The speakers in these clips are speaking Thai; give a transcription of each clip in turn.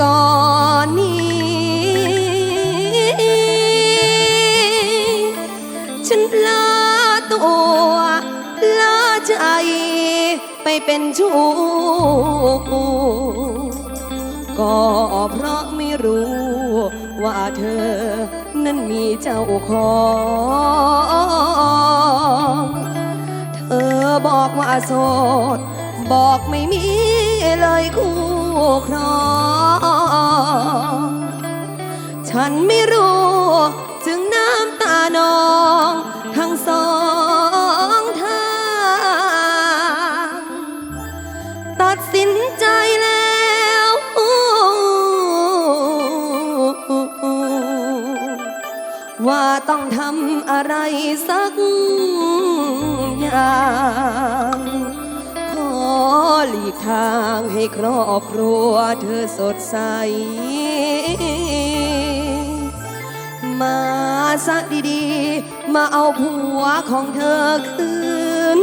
ก่อนนี้ ฉันลาตัวลาใจ ไปเป็นชู้ก็เพราะไม่รู้ ว่าเธอนั้นมีเจ้าของ เธอบอกว่าโสด บอกไม่มีเลยคู่ ครองฉันไม่รู้จึงน้ำตานองทั้งสองทาง ตัดสินใจแล้วว่าต้องทำอะไรสักอย่าง ลีกทางให้ครอบครัวเธอสดใส มาสักดีๆ มาเอาผัวของเธอคืน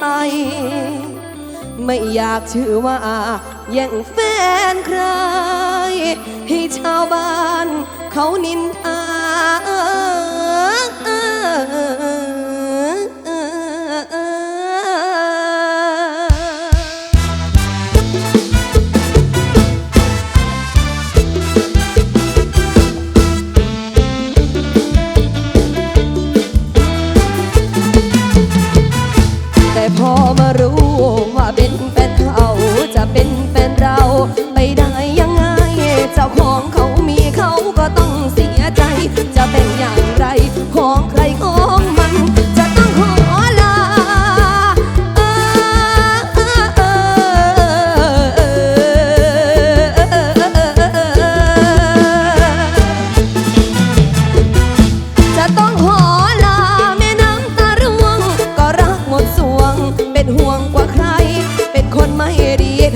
ไป ไม่อยากชื่อว่าแย่งแฟนใคร ให้ชาวบ้านเขานินทา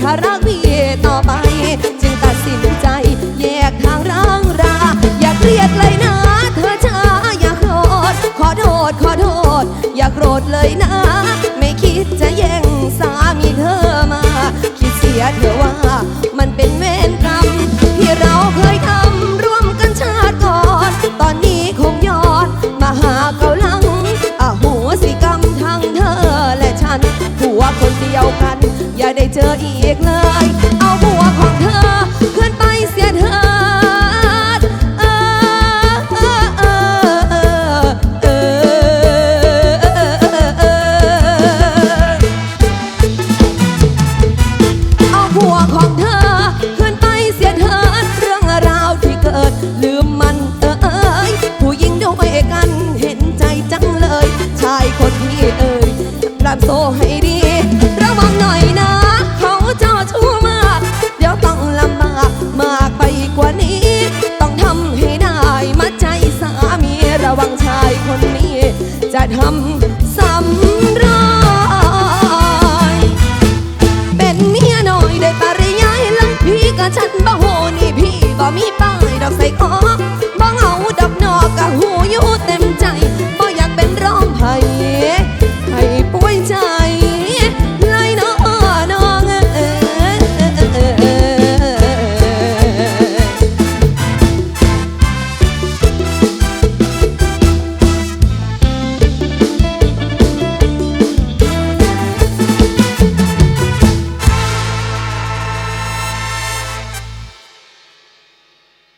ถ้ารักพี่ต่อไป จึงตัดสินใจ แยกทางร่างรา อย่าเครียดเลยนะ เธอช้าอย่าโกรธขอโทษขอโทษ อย่าโกรธเลยนะ ไม่คิดจะแย่งสามีเธอมา คิดเสียเธอว่า มันเป็นเวรกรรมที่เราเคยทำร่วมกันชาติก่อน ตอนนี้คงยอดมาหาเกาลังอโหสิกรรมทั้งเธอและฉันผัวคนเดียวกัน อย่าได้เจออีกเลย เอาผัวของเธอขึ้นไปเสียเถิดเออเออเออเออเออเออเอาผัวของเธอขึ้นไปเสียเถิดเรื่องราวที่เกิดลืมมันเออเอยผู้หญิงด้วยกันเห็นใจจังเลย ชายคนที่เอ่ยรำโซให้